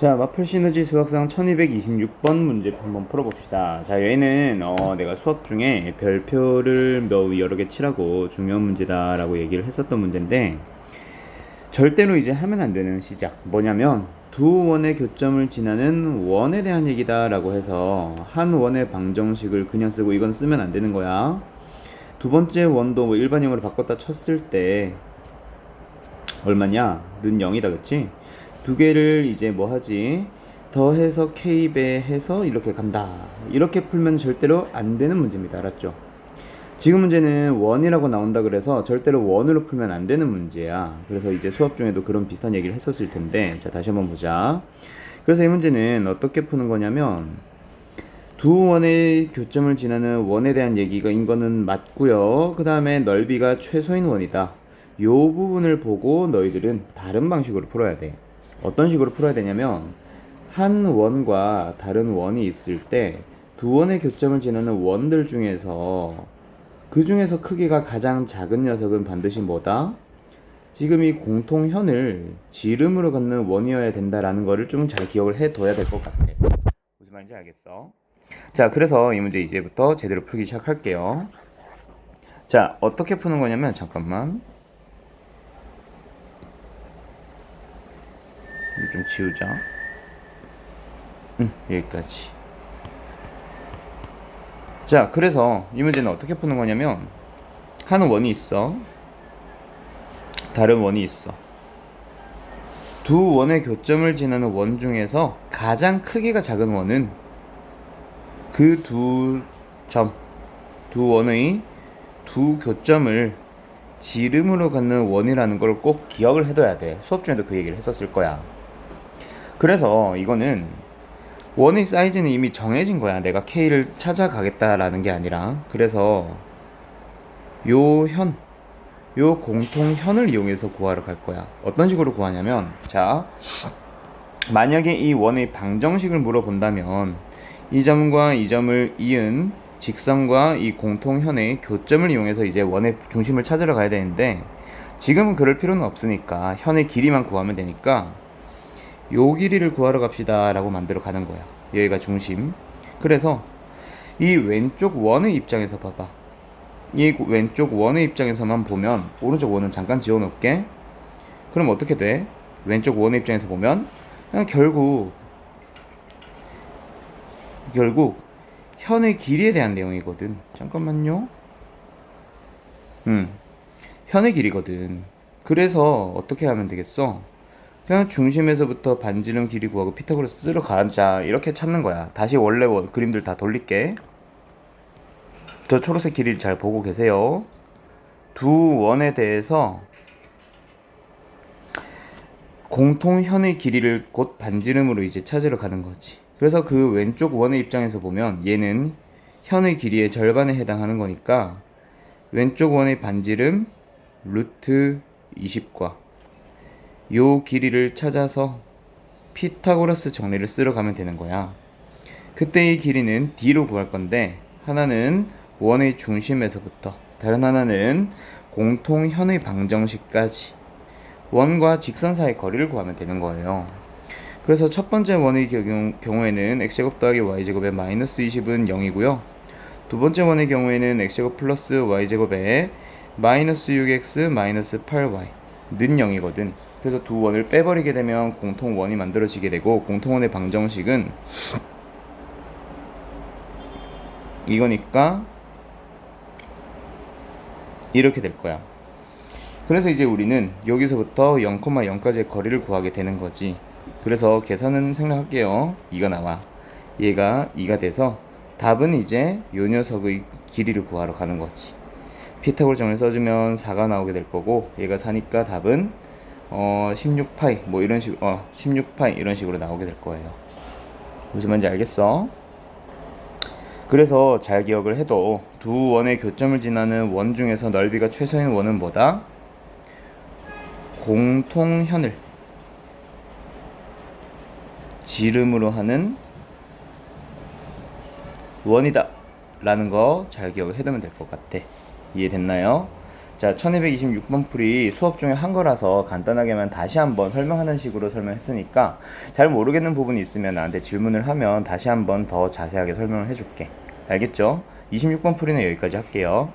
자, 마플 시너지 수학상 1226번 문제 한번 풀어봅시다. 자, 얘는 어, 내가 수업 중에 별표를 몇 여러 개 칠하고 중요한 문제다라고 얘기를 했었던 문제인데 절대로 이제 하면 안 되는 시작. 뭐냐면 두 원의 교점을 지나는 원에 대한 얘기다라고 해서 한 원의 방정식을 그냥 쓰고 이건 쓰면 안 되는 거야. 두 번째 원도 뭐 일반형으로 바꿨다 쳤을 때 얼마냐? 는 0이다, 그치? 두 개를 이제 뭐 하지? 더해서 k배 해서 이렇게 간다. 이렇게 풀면 절대로 안 되는 문제입니다. 알았죠? 지금 문제는 원이라고 나온다 그래서 절대로 원으로 풀면 안 되는 문제야. 그래서 이제 수업 중에도 그런 비슷한 얘기를 했었을 텐데, 자, 다시 한번 보자. 그래서 이 문제는 어떻게 푸는 거냐면, 두 원의 교점을 지나는 원에 대한 얘기가 인 거는 맞고요. 그 다음에 넓이가 최소인 원이다. 요 부분을 보고 너희들은 다른 방식으로 풀어야 돼. 어떤 식으로 풀어야 되냐면 한 원과 다른 원이 있을 때 두 원의 교점을 지나는 원들 중에서 그 중에서 크기가 가장 작은 녀석은 반드시 뭐다? 지금 이 공통현을 지름으로 갖는 원이어야 된다라는 거를 좀 잘 기억을 해둬야 될 것 같아. 무슨 말인지 알겠어? 자, 그래서 이 문제 이제부터 제대로 풀기 시작할게요. 자, 어떻게 푸는 거냐면 잠깐만. 이거 좀 지우자. 응, 여기까지. 자, 그래서 이 문제는 어떻게 푸는 거냐면 한 원이 있어. 다른 원이 있어. 두 원의 교점을 지나는 원 중에서 가장 크기가 작은 원은 그 두 점, 두 원의 두 교점을 지름으로 갖는 원이라는 걸 꼭 기억을 해둬야 돼. 수업 중에도 그 얘기를 했었을 거야. 그래서 이거는 원의 사이즈는 이미 정해진 거야. 내가 K를 찾아가겠다라는 게 아니라. 그래서 요 현, 요 공통현을 이용해서 구하러 갈 거야. 어떤 식으로 구하냐면, 자, 만약에 이 원의 방정식을 물어본다면, 이 점과 이 점을 이은 직선과 이 공통현의 교점을 이용해서 이제 원의 중심을 찾으러 가야 되는데, 지금은 그럴 필요는 없으니까, 현의 길이만 구하면 되니까, 요 길이를 구하러 갑시다 라고 만들어 가는 거야. 여기가 중심. 그래서 이 왼쪽 원의 입장에서 봐봐. 이 왼쪽 원의 입장에서만 보면 오른쪽 원은 잠깐 지워 놓을게. 그럼 어떻게 돼? 왼쪽 원의 입장에서 보면 결국 결국 현의 길이에 대한 내용이거든. 잠깐만요. 음. 현의 길이거든. 그래서 어떻게 하면 되겠어? 그냥 중심에서부터 반지름 길이 구하고 피타고라스 쓰러 가자. 이렇게 찾는 거야. 다시 원래 원- 그림들 다 돌릴게. 저 초록색 길이를 잘 보고 계세요. 두 원에 대해서 공통현의 길이를 곧 반지름으로 이제 찾으러 가는 거지. 그래서 그 왼쪽 원의 입장에서 보면 얘는 현의 길이의 절반에 해당하는 거니까 왼쪽 원의 반지름 루트 20과 요 길이를 찾아서 피타고라스 정리를 쓰러 가면 되는 거야. 그때 이 길이는 D로 구할 건데 하나는 원의 중심에서부터 다른 하나는 공통현의 방정식까지 원과 직선 사이 거리를 구하면 되는 거예요. 그래서 첫 번째 원의 경우, 경우에는 x제곱 더하기 y제곱의 마이너스 20은 0이고요. 두 번째 원의 경우에는 x제곱 플러스 y제곱에 마이너스 6x 마이너스 8y 는 0이거든. 그래서 두 원을 빼버리게 되면 공통원이 만들어지게 되고 공통원의 방정식은 이거니까 이렇게 될 거야. 그래서 이제 우리는 여기서부터 0,0까지의 거리를 구하게 되는 거지. 그래서 계산은 생략할게요. 2가 나와. 얘가 2가 돼서 답은 이제 요 녀석의 길이를 구하러 가는 거지. 피타고라 정을 써주면 4가 나오게 될 거고 얘가 4니까 답은 어 16파이 뭐 이런 식 어 16파이 이런 식으로 나오게 될 거예요. 무슨 말인지 알겠어? 그래서 잘 기억을 해도 두 원의 교점을 지나는 원 중에서 넓이가 최소인 원은 뭐다? 공통현을 지름으로 하는 원이다 라는 거 잘 기억을 해두면 될 것 같아 이해됐나요? 자, 1226번 풀이 수업 중에 한 거라서 간단하게만 다시 한번 설명하는 식으로 설명했으니까 잘 모르겠는 부분이 있으면 나한테 질문을 하면 다시 한번 더 자세하게 설명을 해줄게. 알겠죠? 26번 풀이는 여기까지 할게요.